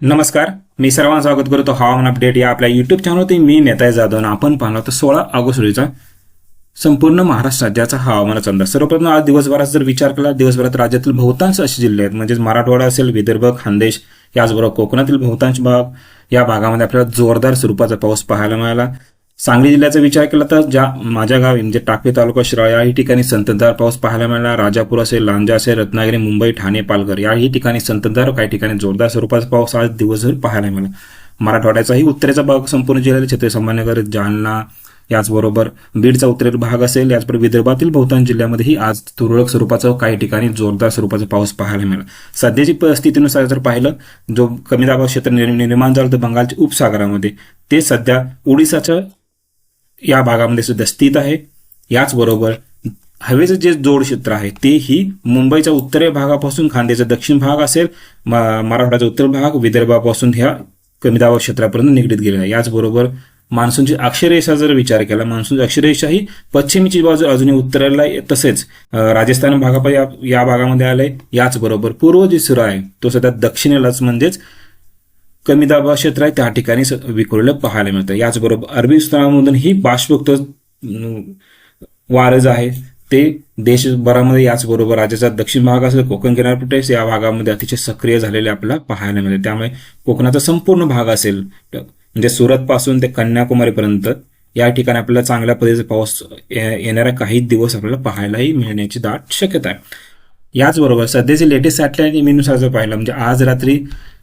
नमस्कार मी सर्वांना स्वागत करतो हवामान अपडेट या आपल्या युट्यूब चॅनलवरती मी नेताय जाधव आणि आपण पाहलो तर सोळा ऑगस्ट रोजीचा संपूर्ण महाराष्ट्र राज्याचा हवामानाचा अंदाज सर्वप्रथम आज दिवसभराचा जर विचार केला दिवसभरात राज्यातील बहुतांश असे जिल्हे आहेत म्हणजेच मराठवाडा असेल विदर्भ खानदेश याचबरोबर कोकणातील बहुतांश भाग या भागामध्ये आपल्याला जोरदार स्वरूपाचा पाऊस पाहायला मिळाला. सांगली जिल्ह्याचा विचार केला तर ज्या माझ्या गावी म्हणजे टाकळी तालुका शिराळा याही ठिकाणी संततधार पाऊस पाहायला मिळाला. राजापूर असेल लांजा असेल रत्नागिरी मुंबई ठाणे पालघर याही ठिकाणी संततधार काही ठिकाणी जोरदार स्वरूपाचा पाऊस आज दिवसभर पाहायला मिळाला. मराठवाड्याचाही उत्तरेचा भाग संपूर्ण जिल्ह्यातील छत्रपती संभाजीनगर जालना याचबरोबर बीडचा उत्तरेचा भाग असेल याचबरोबर विदर्भातील बहुतांश जिल्ह्यामध्येही आज तुरळक स्वरूपाचा काही ठिकाणी जोरदार स्वरूपाचा पाऊस पाहायला मिळाला. सध्याची परिस्थितीनुसार जर पाहिलं जो कमी दाबाव क्षेत्र निर्माण झालं तर बंगालच्या उपसागरामध्ये ते सध्या ओडिसाच्या या भागामध्ये सुद्धा स्थित आहे. याचबरोबर हवेचं जे जोड क्षेत्र आहे तेही मुंबईच्या उत्तरे भागापासून खांद्याचा दक्षिण भाग असेल म- मराठवाड्याचा उत्तर भाग विदर्भापासून ह्या कमी दाबाव क्षेत्रापर्यंत निगडीत गेलेला आहे. याचबरोबर मान्सूनची अक्षरेषा जर विचार केला मान्सूनची अक्षरेषा ही पश्चिमेची बाजू अजूनही उत्तरेला तसेच राजस्थान भागापा या या भागामध्ये आलंय. याचबरोबर पूर्व जे सुरा आहे तो सध्या दक्षिणेलाच म्हणजेच कमी दाबा क्षेत्र आहे त्या ठिकाणी स- विखुरलेलं पाहायला मिळतं. याचबरोबर अरबी समुद्रामधून ही बाष्पयुक्त वारं जे आहे ते देशभरामध्ये याचबरोबर राज्याचा दक्षिण भाग असेल कोकण किनारपट्टी या भागामध्ये अतिशय सक्रिय झालेले आपल्याला पाहायला मिळते. त्यामुळे कोकणाचा संपूर्ण भाग असेल म्हणजे सुरतपासून ते कन्याकुमारीपर्यंत या ठिकाणी आपल्याला चांगल्या पद्धतीचा पाऊस ये- येणाऱ्या काही दिवस आपल्याला पाहायलाही मिळण्याची दाट शक्यता आहे. याचबरोबर सध्याचे लेटेस्ट सॅटेलाइट इमेजनुसार जर पाहिलं म्हणजे आज रात्री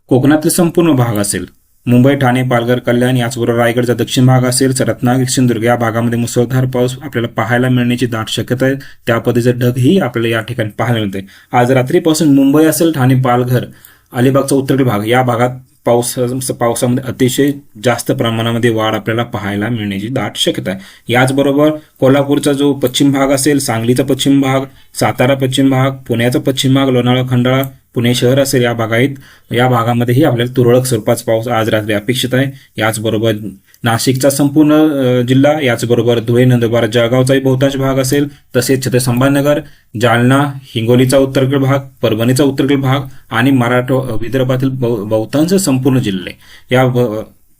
कोकणातील संपूर्ण भाग असेल. मुंबई ठाणे पालघर कल्याण याचबरोबर रायगडचा दक्षिण भाग असेल तर रत्नागिरी सिंधुदुर्ग या भागामध्ये मुसळधार पाऊस आपल्याला पाहायला मिळण्याची दाट शक्यता आहे. त्या पद्धतीचं ढगही आपल्याला या ठिकाणी पाहायला मिळते आज रात्रीपासून मुंबई असेल ठाणे पालघर अलिबागचा उत्तरेकडील भाग या भागात पाऊस पावसामध्ये अतिशय जास्त प्रमाणामध्ये वाढ आपल्याला पाहायला मिळण्याची दाट शक्यता आहे. याचबरोबर कोल्हापूरचा जो पश्चिम भाग असेल सांगलीचा पश्चिम भाग सातारा पश्चिम भाग पुण्याचा पश्चिम भाग लोणावळा खंडाळा पुणे शहर असेल या भागात या भागामध्येही आपल्याला तुरळक स्वरूपाचा पाऊस आज रात्री अपेक्षित आहे. याचबरोबर नाशिकचा संपूर्ण जिल्हा याचबरोबर धुळे नंदुरबार जळगावचाही बहुतांश भाग असेल. तसेच छत्रपती संभाजीनगर जालना हिंगोलीचा उत्तरकड भाग परभणीचा उत्तरकड भाग आणि मराठ विदर्भातील बहु- बहुतांश संपूर्ण जिल्हे. या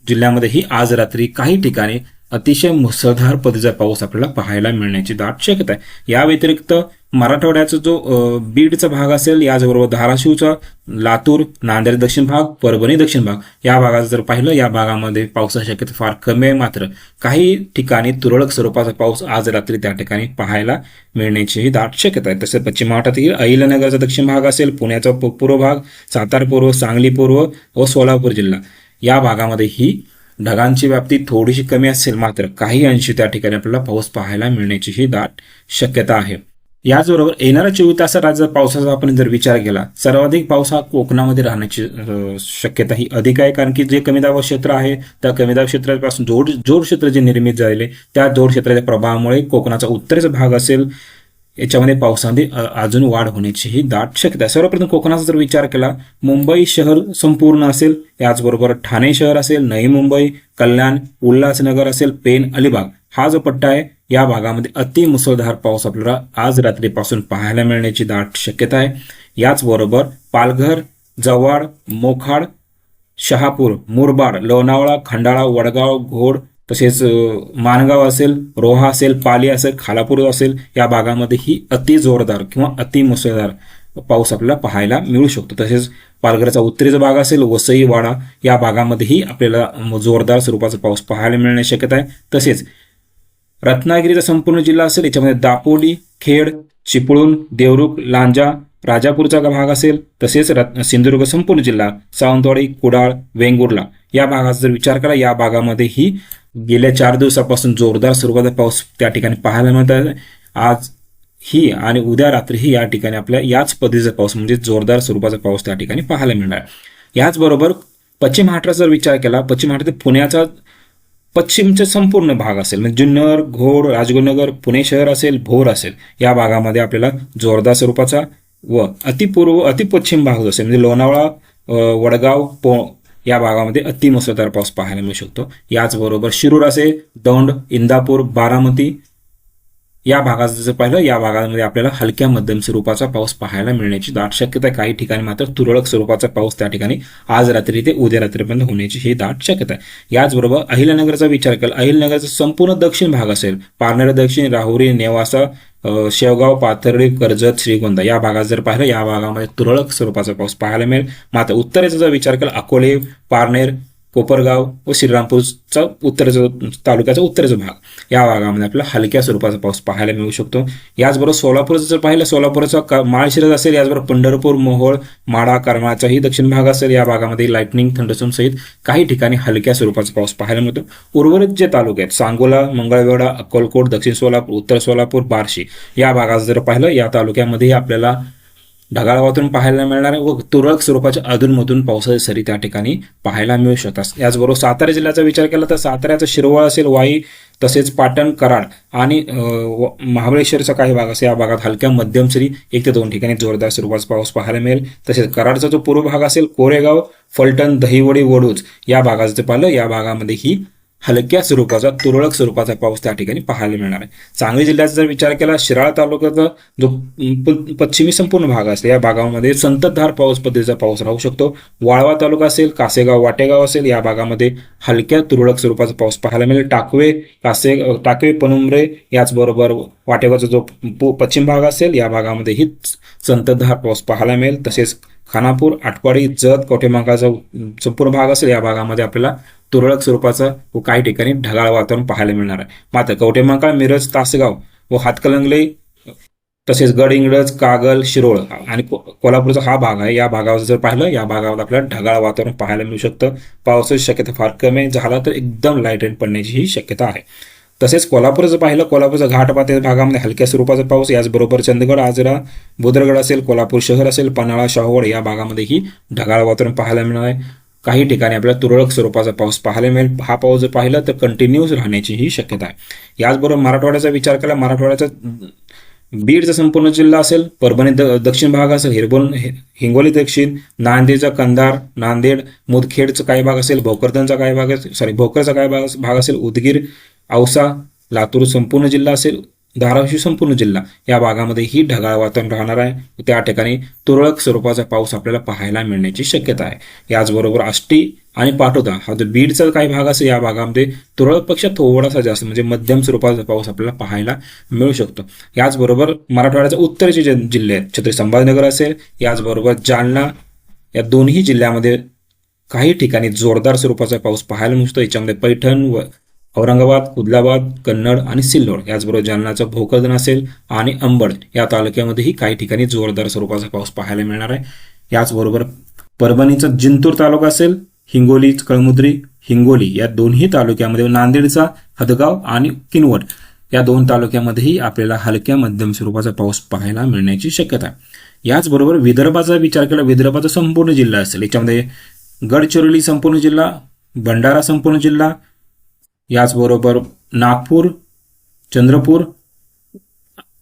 जिल्ह्यामध्येही आज रात्री काही ठिकाणी अतिशय मुसळधार पद्धतीचा पाऊस आपल्याला पाहायला मिळण्याची दाट शक्यता आहे. या व्यतिरिक्त मराठवाड्याचा जो बीडचा भाग असेल याचबरोबर धाराशिवचा लातूर नांदेड दक्षिण भाग परभणी दक्षिण भाग या भागाचं जर पाहिलं या भागामध्ये पावसाची शक्यता फार कमी आहे. मात्र काही ठिकाणी तुरळक स्वरूपाचा पाऊस आज रात्री त्या ठिकाणी पाहायला मिळण्याचीही दाट शक्यता आहे. तसेच पश्चिम महाराष्ट्रातील अहिल्यानगरचा दक्षिण भाग असेल पुण्याचा पूर्व भाग सातारा पूर्व सांगली पूर्व व सोलापूर जिल्हा या भागामध्ये ही ढगांची व्याप्ती थोडीशी कमी असेल. मात्र काही अंशी त्या ठिकाणी आपल्याला पाऊस पाहायला मिळण्याचीही दाट शक्यता आहे. याचबरोबर येणाऱ्या चोवीस तासात राज्यात पावसाचा आपण जर विचार केला सर्वाधिक पाऊस हा कोकणामध्ये राहण्याची शक्यता ही अधिक आहे. कारण की जे कमी दाब क्षेत्र आहे त्या कमी दाब क्षेत्रापासून जोड जोड क्षेत्र जे निर्मित झालेले त्या जोड क्षेत्राच्या प्रभावामुळे कोकणाचा उत्तरेचा भाग असेल याच्यामध्ये पावसामध्ये अजून वाढ होण्याची ही दाट शक्यता आहे. सर्वप्रथम कोकणाचा जर विचार केला मुंबई शहर संपूर्ण असेल याचबरोबर ठाणे शहर असेल नवी मुंबई कल्याण उल्हासनगर असेल पेन अलिबाग हा जो पट्टा आहे या भागामध्ये अति मुसळधार पाऊस आपल्याला आज रात्रीपासून पाहायला मिळण्याची दाट शक्यता आहे. याचबरोबर पालघर जव्हाड मोखाड शहापूर मुरबाड लोणावळा खंडाळा वडगाव घोड तसेच मानगाव असेल रोहा असेल पाली असेल खालापूर असेल या भागामध्ये ही अति जोरदार किंवा अति मुसळधार पाऊस आपल्याला पाहायला मिळू शकतो. तसेच पालघरचा उत्तरेचा भाग असेल वसई वाडा या भागामध्येही आपल्याला जोरदार स्वरूपाचा पाऊस पाहायला मिळण्याची शक्यता आहे. तसेच रत्नागिरीचा संपूर्ण जिल्हा असेल याच्यामध्ये दापोली खेड चिपळूण देवरुख लांजा राजापूरचा भाग असेल तसेच रत्न सिंधुदुर्ग संपूर्ण जिल्हा सावंतवाडी कुडाळ वेंगुर्ला या भागाचा जर विचार करा या भागामध्येही गेल्या चार दिवसापासून जोरदार स्वरूपाचा पाऊस त्या ठिकाणी पाहायला मिळत आहे आज ही आणि उद्या रात्रीही या ठिकाणी आपल्या याच पद्धतीचा पाऊस म्हणजे जोरदार स्वरूपाचा पाऊस त्या ठिकाणी पाहायला मिळणार. याचबरोबर पश्चिम महाराष्ट्राचा जर विचार केला पश्चिम महाराष्ट्रात पुण्याचा पश्चिमचे संपूर्ण भाग असेल म्हणजे जुन्नर घोड राजगुरुनगर पुणे शहर असेल भोर असेल या भागामध्ये आपल्याला जोरदार स्वरूपाचा व अतिपूर्व अतिपश्चिम भाग असेल म्हणजे लोणावळा वडगाव पो या भागामध्ये अतिमुसळधार पाऊस पाहायला मिळू शकतो. याचबरोबर शिरूर असेल दौंड इंदापूर बारामती या भागात जर पाहिलं या भागामध्ये आपल्याला हलक्या मध्यम स्वरूपाचा पाऊस पाहायला मिळण्याची दाट शक्यता आहे. काही ठिकाणी मात्र तुरळक स्वरूपाचा पाऊस त्या ठिकाणी आज रात्री ते उद्या रात्रीपर्यंत होण्याची ही दाट शक्यता आहे. याचबरोबर अहिल्यानगरचा विचार केला अहिल्यानगरचा संपूर्ण दक्षिण भाग असेल पारनेर दक्षिण राहुरी नेवासा शेवगाव पाथर्डी कर्जत श्रीगोंदा या भागात जर पाहिलं या भागामध्ये तुरळक स्वरूपाचा पाऊस पाहायला मिळेल. मात्र उत्तरेचा जर विचार केला अकोले पारनेर कोपरगाव व श्रीरामपूरचा उत्तरेचा तालुक्याचा उत्तरेचा भाग या भागामध्ये आपल्याला हलक्या स्वरूपाचा पाऊस पाहायला मिळू शकतो. याचबरोबर सोलापूरचं जर पाहिलं सोलापूरचा माळ शिरज असेल याचबरोबर पंढरपूर मोहोळ माडा करमाळाचाही दक्षिण भाग असेल या भागामध्ये लाईटनिंग थंडसम सहित काही ठिकाणी हलक्या स्वरूपाचा पाऊस पाहायला मिळतो. उर्वरित जे तालुके आहेत सांगोला मंगळवेढा अक्कलकोट दक्षिण सोलापूर उत्तर सोलापूर बार्शी या भागाचं जर पाहिलं या तालुक्यामध्ये आपल्याला ढगाळ वातावरण पाहायला मिळणार व तुरळक स्वरूपाच्या अधूनमधून पावसाचे सरी त्या ठिकाणी पाहायला मिळू शकतात. याचबरोबर सातारा जिल्ह्याचा विचार केला तर साताऱ्याचा शिरवळ असेल वाई तसेच पाटण कराड आणि व- महाबळेश्वरचा काही भाग असेल या भागात हलक्या मध्यम सरी एक ते दोन ठिकाणी जोरदार स्वरूपाचा पाऊस पाहायला मिळेल. तसेच कराडचा जो पूर्व भाग असेल कोरेगाव फलटण दहिवडी वडूज या भागाचं पाहिलं या भागामध्ये ही हलक्या स्वरूपाचा तुरळक स्वरूपाचा पाऊस त्या ठिकाणी पाहायला मिळणार आहे. सांगली जिल्ह्याचा जर विचार केला शिराळा तालुक्याचा जो प- पश्चिमी संपूर्ण भाग असेल या भागामध्ये संततधार पाऊस पद्धतीचा पाऊस राहू शकतो. वाळवा तालुका असेल कासेगाव वाटेगाव असेल या भागामध्ये हलक्या तुरळक स्वरूपाचा पाऊस पाहायला मिळेल. टाकवे कासे टाकवे पनुमरे याचबरोबर वाटेगावचा जो पश्चिम भाग असेल या भागामध्येही संततधार पाऊस पाहायला मिळेल. तसेच खानापूर आटपाडी जत कवठेमहांकाळचा संपूर्ण भाग असेल या भागामध्ये आपल्याला तुरळक स्वरूपाचं व काही ठिकाणी ढगाळ वातावरण पाहायला मिळणार आहे. मात्र कवठेमहांकाळ मिरज तासगाव व हातकलंगले तसेच गडहिंग्लज कागल शिरोळ आणि कोल्हापूरचा हा भाग आहे. या भागावर जर पाहिलं या भागावर आपल्याला ढगाळ वातावरण पाहायला मिळू शकतं. पावसाची शक्यता फार कमी झाला तर एकदम लाइट रेन पडण्याची ही शक्यता आहे. तसेच कोल्हापूरचं पाहिलं कोल्हापूरचा घाटपाते भागामध्ये हलक्या स्वरूपाचा पाऊस याचबरोबर चंदगड आजरा बुद्रगड असेल कोल्हापूर शहर असेल पन्हाळा शाहवड या भागामध्येही ढगाळ वातावरण पाहायला मिळणार आहे. काही ठिकाणी आपल्याला तुरळक स्वरूपाचा पाऊस पाहायला मिळेल. हा पाऊस जर पाहिला तर कंटिन्यूस राहण्याची ही शक्यता आहे. याचबरोबर मराठवाड्याचा विचार केला मराठवाड्याचा बीडचा संपूर्ण जिल्हा असेल परभणी द दक्षिण भाग असेल हिरबोन हिंगोली दक्षिण नांदेडचा कंधार नांदेड मुदखेडचा काही भाग असेल भोकरदनचा काही भाग असेल सॉरी भोकरचा काही भाग भाग असेल उदगीर औसा लातूर संपूर्ण जिल्हा असेल धाराशिव संपूर्ण जिल्हा या भागामध्ये ही ढगाळ वातावरण राहणार आहे. त्या ठिकाणी तुरळक स्वरूपाचा पाऊस आपल्याला पाहायला मिळण्याची शक्यता आहे. याचबरोबर आष्टी आणि पाटोदा हा जो बीडचा काही भाग असेल या भागामध्ये तुरळकपेक्षा थोडासा जास्त म्हणजे मध्यम स्वरूपाचा पाऊस आपल्याला पाहायला मिळू शकतो. याचबरोबर मराठवाड्याचे उत्तरेचे जे जिल्हे आहेत छत्री संभाजीनगर असेल याचबरोबर जालना या दोन्ही जिल्ह्यामध्ये काही ठिकाणी जोरदार स्वरूपाचा पाऊस पाहायला मिळतो. याच्यामध्ये पैठण व औरंगाबाद कुदलाबाद कन्नड आणि सिल्लोड याचबरोबर जालनाचं भोकरदन असेल आणि अंबड या तालुक्यामध्येही काही ठिकाणी जोरदार स्वरूपाचा पाऊस पाहायला मिळणार आहे. याचबरोबर परभणीचा जिंतूर तालुका असेल हिंगोली कळमुद्री हिंगोली या दोन्ही तालुक्यामध्ये नांदेडचा हदगाव आणि किनवट या दोन तालुक्यामध्येही आपल्याला हलक्या मध्यम स्वरूपाचा पाऊस पाहायला मिळण्याची शक्यता आहे. याचबरोबर विदर्भाचा विचार केला विदर्भाचा संपूर्ण जिल्हा असेल याच्यामध्ये गडचिरोली संपूर्ण जिल्हा भंडारा संपूर्ण जिल्हा याचबरोबर नागपूर चंद्रपूर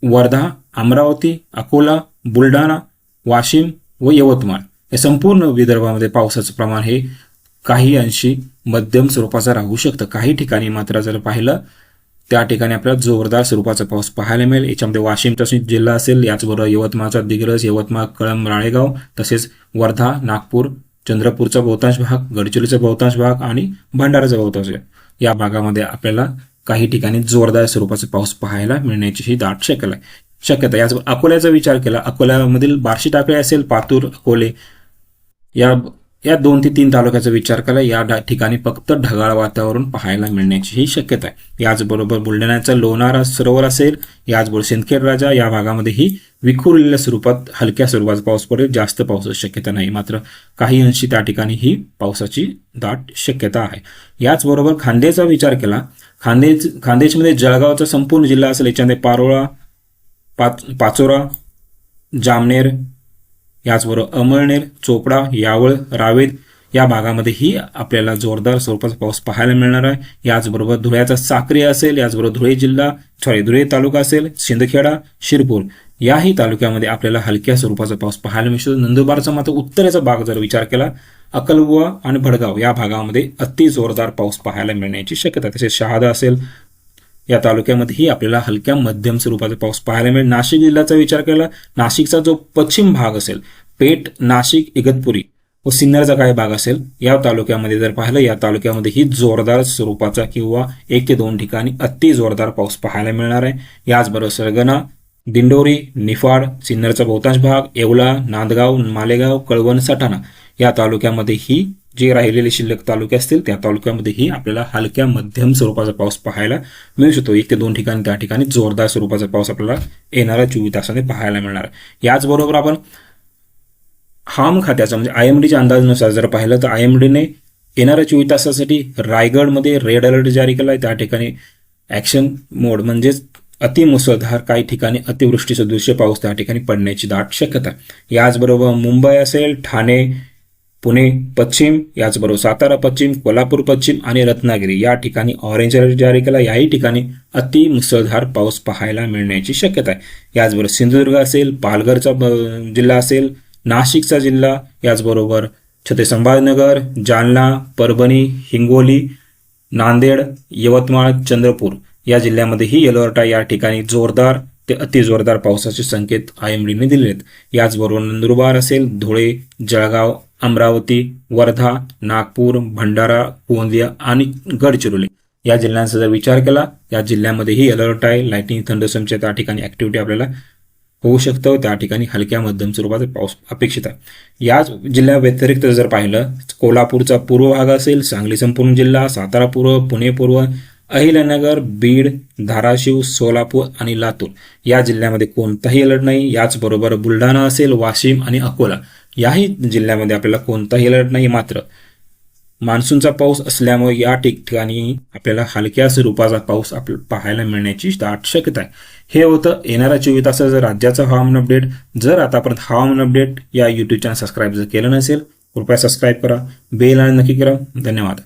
वर्धा अमरावती अकोला बुलढाणा वाशिम व यवतमाळ. या संपूर्ण विदर्भामध्ये पावसाचं प्रमाण हे काही अंशी मध्यम स्वरूपाचं राहू शकतं. काही ठिकाणी मात्र जर पाहिलं त्या ठिकाणी आपल्याला जोरदार स्वरूपाचा पाऊस पाहायला मिळेल. याच्यामध्ये वाशिमचा जिल्हा असेल याचबरोबर यवतमाळचा दिग्रज यवतमाळ कळंब राळेगाव तसेच वर्धा नागपूर चंद्रपूरचा बहुतांश भाग गडचिरोलीचा बहुतांश भाग आणि भंडाराचा बहुतांश भाग. या भागामध्ये आपल्याला काही ठिकाणी जोरदार स्वरूपाचा पाऊस पाहायला मिळण्याची ही दाट शक्यता आहे. शक्यता याच अकोल्याचा विचार केला. अकोल्यामधील बार्शी टाकळी असेल पातूर अकोले या या दोन ते तीन तालुक्याचा विचार केला या ठिकाणी फक्त ढगाळ वातावरण पाहायला मिळण्याची ही शक्यता आहे. याचबरोबर बुलढाण्याचा लोणारा सरोवर असेल याचबरोबर सिंदखेड राजा या भागामध्येही विखुरलेल्या स्वरूपात हलक्या स्वरूपाचा पाऊस पडेल. जास्त पावसाची शक्यता नाही मात्र काही अंशी त्या ठिकाणी ही पावसाची दाट शक्यता आहे. याचबरोबर खांदेचा विचार केला. खांदेच खांदेशमध्ये जळगावचा संपूर्ण जिल्हा असेल याच्यामध्ये पारोळा पाच पाचोरा जामनेर याचबरोबर अमळनेर चोपडा यावळ रावेत या भागामध्येही आपल्याला जोरदार स्वरूपाचा पाऊस पाहायला मिळणार आहे. याचबरोबर धुळ्याचा साक्री असेल याचबरोबर धुळे जिल्हा सॉरी धुळे तालुका असेल शिंदखेडा शिरपूर याही तालुक्यामध्ये आपल्याला हलक्या स्वरूपाचा पाऊस पाहायला मिळतो. नंदुरबारचा मात्र उत्तरेचा भाग जर विचार केला अकलगुवा आणि भडगाव या भागामध्ये अति जोरदार पाऊस पाहायला मिळण्याची शक्यता तसेच शहादा असेल या तालुक्यामध्येही आपल्याला हलक्या मध्यम स्वरूपाचा पाऊस पाहायला मिळेल. नाशिक जिल्ह्याचा विचार केला नाशिकचा जो पश्चिम भाग असेल पेठ नाशिक इगतपुरी व सिन्नरचा काही भाग असेल या तालुक्यामध्ये जर पाहिलं या तालुक्यामध्येही जोरदार स्वरूपाचा किंवा एक ते दोन ठिकाणी अति जोरदार पाऊस पाहायला मिळणार आहे. याचबरोबर सरगणा दिंडोरी निफाड सिन्नरचा बहुतांश भाग येवला नांदगाव मालेगाव कळवण सटाणा या तालुक्यामध्येही जे राहिलेले शिल्लक तालुके असतील त्या तालुक्यामध्येही आपल्याला हलक्या मध्यम स्वरूपाचा पाऊस पाहायला मिळू शकतो. एक ते दोन ठिकाणी त्या ठिकाणी जोरदार स्वरूपाचा पाऊस आपल्याला येणाऱ्या चोवीस तासाने पाहायला मिळणार. याचबरोबर आपण हवामान खात्याचा म्हणजे आय एम डीच्या अंदाजानुसार जर पाहिलं तर आय एम डीने येणाऱ्या चोवीस तासासाठी रायगडमध्ये रेड अलर्ट जारी केला आहे त्या ठिकाणी ॲक्शन मोड म्हणजेच अतिमुसळधार काही ठिकाणी अतिवृष्टी सदृश्य पाऊस त्या ठिकाणी पडण्याची दाट शक्यता. याचबरोबर मुंबई असेल ठाणे पुणे पश्चिम याचबरोबर सातारा पश्चिम कोल्हापूर पश्चिम आणि रत्नागिरी. या ठिकाणी ऑरेंज अलर्ट जारी केला. याही ठिकाणी अति मुसळधार पाऊस पाहायला मिळण्याची शक्यता आहे. याचबरोबर सिंधुदुर्ग असेल पालघरचा जिल्हा असेल नाशिकचा जिल्हा याचबरोबर छत्रपती संभाजीनगर जालना परभणी हिंगोली नांदेड यवतमाळ चंद्रपूर या जिल्ह्यामध्येही येलो अलर्ट आहे. या ठिकाणी जोरदार ते अतिजोरदार पावसाचे संकेत आय एम डीने दिले आहेत याचबरोबर नंदुरबार असेल धुळे जळगाव अमरावती वर्धा नागपूर भंडारा गोंदिया आणि गडचिरोली. या जिल्ह्यांचा जर विचार केला या जिल्ह्यामध्येही अलर्ट आहे. लाईटिंग थंडसमच्या त्या ठिकाणी ऍक्टिव्हिटी आपल्याला होऊ शकतं. त्या ठिकाणी हलक्या मध्यम स्वरूपाचा पाऊस अपेक्षित आहे. याच जिल्ह्या व्यतिरिक्त जर पाहिलं कोल्हापूरचा पूर्व भाग असेल सांगली संपूर्ण जिल्हा सातारा पूर्व पुणे पूर्व अहिल्यानगर बीड धाराशिव सोलापूर आणि लातूर या जिल्ह्यामध्ये कोणताही अलर्ट नाही. याचबरोबर बुलढाणा असेल वाशिम आणि अकोला याही जिल्ह्यामध्ये आपल्याला कोणताही अलर्ट नाही. मात्र मान्सूनचा पाऊस असल्यामुळे या ठिकठिकाणी आपल्याला हलक्या स्वरूपाचा पाऊस आप पाहायला मिळण्याची दाट शक्यता आहे. हे होतं येणाऱ्या चोवीस तासाचं राज्याचं हवामान अपडेट. जर आतापर्यंत हवामान अपडेट या यूट्यूब चॅनल सबस्क्राईब जर केलं नसेल कृपया सबस्क्राईब करा. बेल आणि नक्की करा. धन्यवाद.